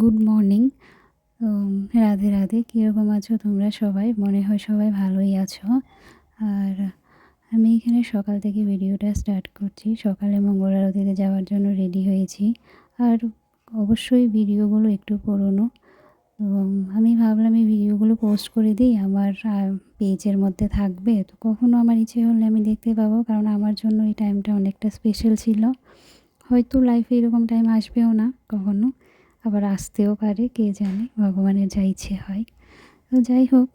Good morning Radhe Radhe. কীরকম আছো তোমরা সবাই? মনে হয় সবাই ভালোই আছো। আর আমি এখানে সকাল থেকে ভিডিওটা স্টার্ট করছি। সকালে মঙ্গল আরতিতে যাওয়ার জন্য রেডি হয়েছি। আর অবশ্যই ভিডিওগুলো একটু পুরনো। আমি ভাবলাম এই ভিডিওগুলো পোস্ট করে দিই। আমার পেজের মধ্যে থাকবে। তো কখনও আমার ইচ্ছে হলে আমি দেখতে পাবো। কারণ আমার জন্য এই টাইমটা অনেকটা স্পেশাল ছিল। হয়তো লাইফে এরকম টাইম আসবেও না কখনো। আবার আসতেও পারে, কে জানে? ভগবানের যা ইচ্ছে হয়। তো যাই হোক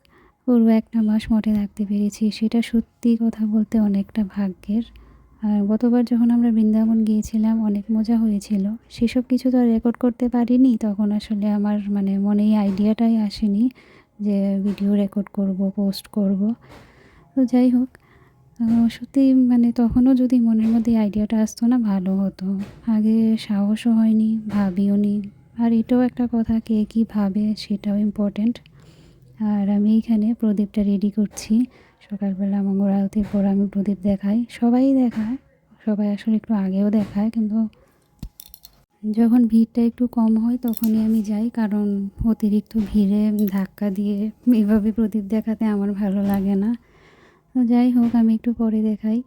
পুরো একটা মাস মঠে থাকতে পেরেছি। সেটা সত্যি কথা বলতে অনেকটা ভাগ্যের। আর গতবার যখন আমরা বৃন্দাবন গিয়েছিলাম, অনেক মজা হয়েছিল। সেসব কিছু তো আর রেকর্ড করতে পারিনি। তখন আসলে আমার মানে মনে এই আইডিয়াটাই আসেনি যে ভিডিও রেকর্ড করব পোস্ট করব। তো যাই হোক সত্যি মানে তখনও যদি মনের মধ্যে আইডিয়াটা আসতো না, ভালো হতো। আগে সাহসও হয়নি, ভাবিও নি। আর এটাও একটা কথা কে কী ভাবে সেটাও ইম্পর্ট্যান্ট আর আমি এখানে প্রদীপটা রেডি করছি। সকালবেলা মঙ্গল আরতির পর আমি প্রদীপ দেখাই। সবাই দেখায়। সবাই আসলে একটু আগেও দেখায়, কিন্তু যখন ভিড়টা একটু কম হয় তখনই আমি যাই, কারণ অতিরিক্ত ভিড়ে ধাক্কা দিয়ে এভাবে প্রদীপ দেখাতে আমার ভালো লাগে না। তো যাই হোক, আমি একটু পরে দেখাই।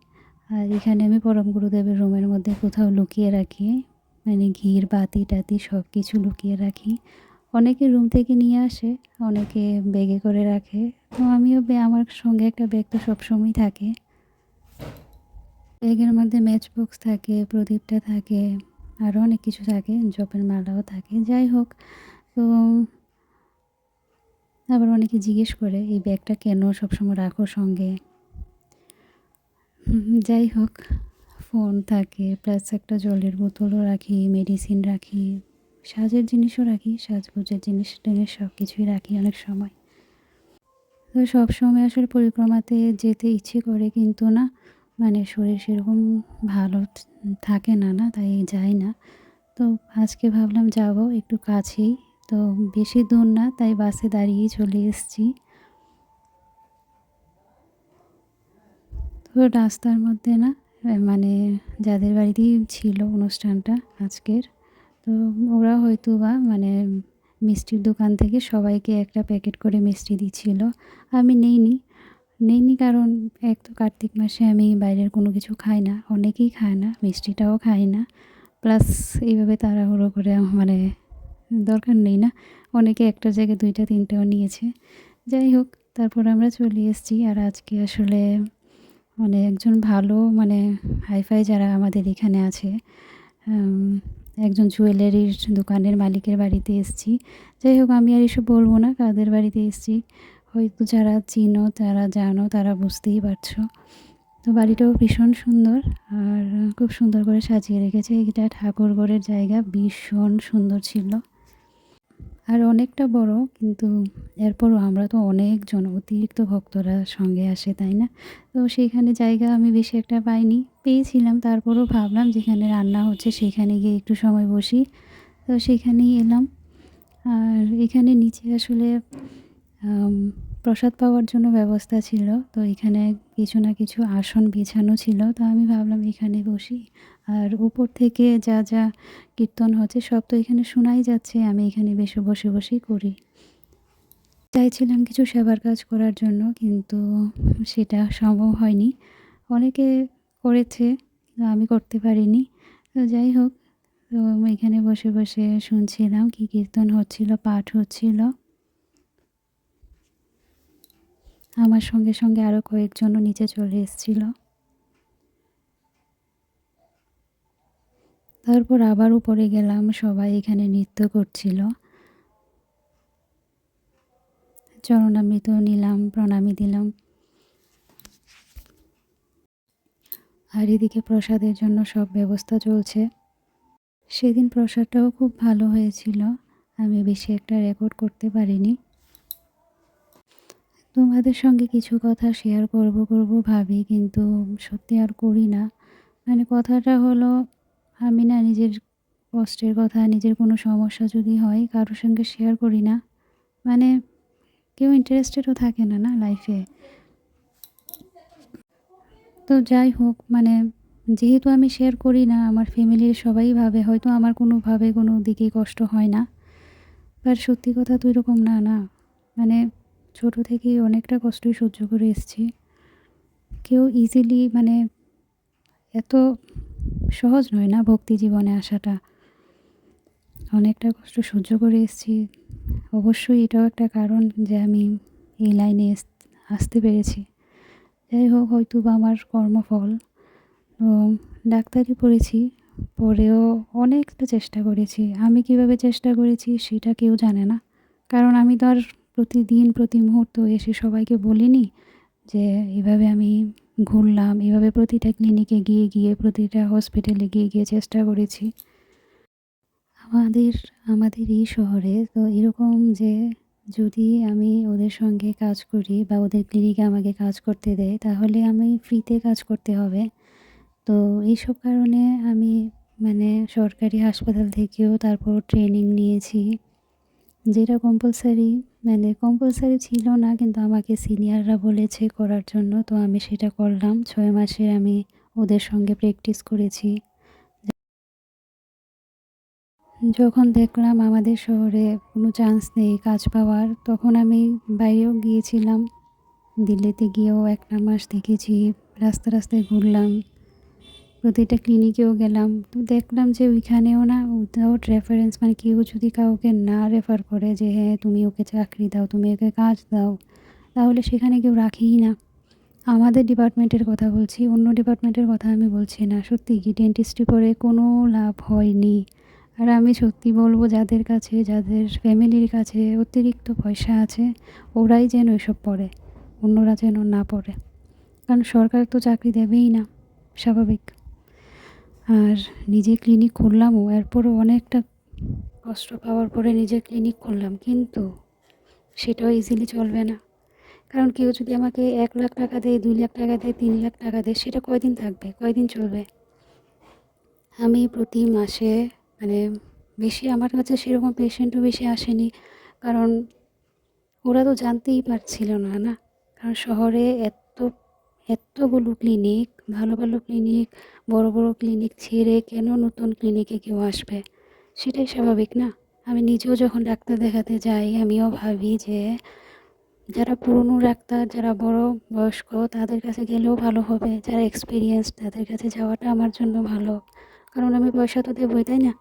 আর এখানে আমি পরম গুরুদেবের রুমের মধ্যে কোথাও লুকিয়ে রাখি। মানে ঘির, বাতি টাতি সব কিছু লুকিয়ে রাখি। অনেকে রুম থেকে নিয়ে আসে, অনেকে ব্যাগে করে রাখে। তো আমিও আমার সঙ্গে একটা ব্যাগ তো সবসময় থাকে। ব্যাগের মধ্যে ম্যাচ বক্স থাকে, প্রদীপটা থাকে আরও অনেক কিছু থাকে, জপের মালাও থাকে, যাই হোক। তো আবার অনেকে জিজ্ঞেস করে, এই ব্যাগটা কেন সবসময় রাখো সঙ্গে? যাই হোক। ফোন থাকে প্লাস একটা জলের বোতলও রাখি মেডিসিন রাখি, সাজের জিনিসও রাখি, সাজগোজের জিনিস টিনিস সব কিছুই রাখি অনেক সময়। তো সব সময় আসলে পরিক্রমাতে যেতে ইচ্ছে করে কিন্তু না মানে শরীর সেরকম ভালো থাকে না না তাই যাই না। তো আজকে ভাবলাম যাব একটু কাছেই, তো বেশি দূর না, তাই বাসে দাঁড়িয়েই চলে এসেছি। তো রাস্তার মধ্যে না মানে যাদের বাড়িতেই ছিল অনুষ্ঠানটা আজকের, তো ওরা হয়তো বা মানে মিষ্টির দোকান থেকে সবাইকে একটা প্যাকেট করে মিষ্টি দিচ্ছিল। আমি নেইনি নেইনি কারণ এক তো কার্তিক মাসে আমি বাইরের কোনো কিছু খাই না, অনেকেই খায় না, মিষ্টিটাও খাই না। প্লাস এইভাবে তাড়াহুড়ো করে মানে দরকার নেই না, অনেকে একটা জায়গায় দুইটা, তিনটাও নিয়েছে। যাই হোক, তারপর আমরা চলে এসেছি আর আজকে আসলে মানে একজন ভালো মানে হাইফাই যারা আমাদের এখানে আছে একজন জুয়েলারির দোকানের মালিকের বাড়িতে এসেছি। যাই হোক, আমি আর এসব বলব না, কাদের বাড়িতে এসেছি। হয়তো যারা চিনো, তারা জানো, তারা বুঝতেই পারছ। তো বাড়িটাও ভীষণ সুন্দর আর খুব সুন্দর করে সাজিয়ে রেখেছে। এটা ঠাকুরঘরের জায়গা, ভীষণ সুন্দর ছিল। আর অনেকটা বড়, কিন্তু এরপরও আমরা তো অনেকজন অতিরিক্ত ভক্তরা সঙ্গে আসে, তাই না? তো সেইখানে জায়গা আমি বেশি একটা পাইনি। পেয়েছিলাম, তারপরও ভাবলাম যেখানে রান্না হচ্ছে সেখানে গিয়ে একটু সময় বসি। তো সেখানেই এলাম। আর এখানে নিচে আসলে প্রসাদ পাওয়ার জন্য ব্যবস্থা ছিল। তো এখানে কিছু না কিছু আসন বিছানো ছিল। তো আমি ভাবলাম এখানে বসি। আর উপর থেকে যা যা কীর্তন হচ্ছে সব তো এখানে শোনাই যাচ্ছে। আমি এখানে বেশি বসে, বসেই করি। চাইছিলাম কিছু সেবার কাজ করার জন্য, কিন্তু সেটা সম্ভব হয়নি। অনেকে করেছে আমি করতে পারিনি। তো যাই হোক, তো এখানে বসে বসে শুনছিলাম কি কীর্তন হচ্ছিল, পাঠ হচ্ছিল। আমার সঙ্গে সঙ্গে আরও কয়েকজনও নিচে চলে এসেছিল। তারপর আবার উপরে গেলাম, সবাই এখানে নৃত্য করছিল। চরণামৃত নিলাম, প্রণামী দিলাম। আর এদিকে প্রসাদের জন্য সব ব্যবস্থা চলছে। সেদিন প্রসাদটাও খুব ভালো হয়েছিল। আমি বেশি একটা রেকর্ড করতে পারিনি। তোমাদের সঙ্গে কিছু কথা শেয়ার করব করব ভাবি, কিন্তু সত্যি আর করি না। মানে কথাটা হলো, আমি না নিজের কষ্টের কথা, নিজের কোনো সমস্যা যদি হয়, কারোর সঙ্গে শেয়ার করি না। মানে কেউ ইন্টারেস্টেডও থাকে না না লাইফে তো যাই হোক মানে যেহেতু আমি শেয়ার করি না, আমার ফ্যামিলির সবাই ভাবে, হয়তো আমার কোনোভাবে কোনো দিকে কষ্ট হয় না। আর সত্যি কথা তো এরকম না না। মানে ছোট থেকেই অনেকটা কষ্টই সহ্য করে এসেছি। কেউ ইজিলি মানে এত সহজ নয় না ভক্তি জীবনে আসাটা। অনেকটা কষ্ট সহ্য করে এসেছি। অবশ্যই এটাও একটা কারণ যে আমি এই লাইনে আসতে পেরেছি। যাই হোক, হয়তো বা আমার কর্মফল। ডাক্তারি পড়েছি পরেও অনেকটা চেষ্টা করেছি। আমি কীভাবে চেষ্টা করেছি সেটা কেউ জানে না। কারণ আমি তো আর প্রতিদিন, প্রতি মুহূর্ত এসে সবাইকে বলিনি যে, এভাবে আমি ঘুরলাম, এভাবে প্রতিটা ক্লিনিকে গিয়ে গিয়ে, প্রতিটা হসপিটালে গিয়ে গিয়ে চেষ্টা করেছি। আমাদের আমাদের এই শহরে তো এরকম যে, যদি আমি ওদের সঙ্গে কাজ করি বা ওদের ক্লিনিকে আমাকে কাজ করতে দেয়, তাহলে আমি ফ্রিতে কাজ করতে হবে। তো এইসব কারণে আমি মানে সরকারি হাসপাতাল থেকেও তারপর ট্রেনিং নিয়েছি। যেটা কম্পালসারি মানে কম্পালসারি ছিল না, কিন্তু আমাকে সিনিয়ররা বলেছে করার জন্য, তো আমি সেটা করলাম। ছয় মাসে আমি ওদের সঙ্গে প্র্যাকটিস করেছি। যখন দেখলাম আমাদের শহরে কোনো চান্স নেই কাজ পাওয়ার, তখন আমি বাইরেও গিয়েছিলাম। দিল্লিতে গিয়েও একটা মাস দেখেছি রাস্তা রাস্তায় ঘুরলাম। প্রতিটা ক্লিনিকেও গেলাম। তো দেখলাম যে ওইখানেও না উইদাউট রেফারেন্স মানে কেউ যদি কাউকে না রেফার করে যে হ্যাঁ তুমি ওকে চাকরি দাও, তুমি ওকে কাজ দাও, তাহলে সেখানে কেউ রাখেই না। আমাদের ডিপার্টমেন্টের কথা বলছি, অন্য ডিপার্টমেন্টের কথা আমি বলছি না। সত্যি কি ডেন্টিস্ট্রি পরে কোনো লাভ হয়নি। আর আমি সত্যি বলব, যাদের কাছে, যাদের ফ্যামিলির কাছে অতিরিক্ত পয়সা আছে, ওরাই যেন এসব পড়ে, অন্যরা যেন না পড়ে। কারণ সরকার তো চাকরি দেবেই না, স্বাভাবিক। আর নিজে ক্লিনিক খুললামও, এরপরও অনেকটা কষ্ট পাওয়ার পরে নিজে ক্লিনিক খুললাম, কিন্তু সেটাও ইজিলি চলবে না। কারণ কেউ যদি আমাকে এক লাখ টাকা দেয়, দুই লাখ টাকা দেয়, তিন লাখ টাকা দেয়, সেটা কয়দিন থাকবে, কয়দিন চলবে? আমি প্রতি মাসে মানে বেশি আমার কাছে সেরকম পেশেন্টও বেশি আসেনি, কারণ ওরা তো জানতেই পারছিল না না? কারণ শহরে এত এতগুলো ক্লিনিক ভালো ভালো ক্লিনিক বড় বড় ক্লিনিক ছেড়ে কেন নতুন ক্লিনিকে কেউ আসবে? সেটাই স্বাভাবিক না? আমি নিজেও যখন ডাক্তার দেখাতে যাই, আমিও ভাবি যে যারা পুরনো ডাক্তার, যারা বড় বয়স্ক, তাদের কাছে গেলেও ভালো হবে। যারা এক্সপিরিয়েন্স তাদের কাছে যাওয়াটা আমার জন্য ভালো। কারণ আমি পয়সা তো দেবই, তাই না?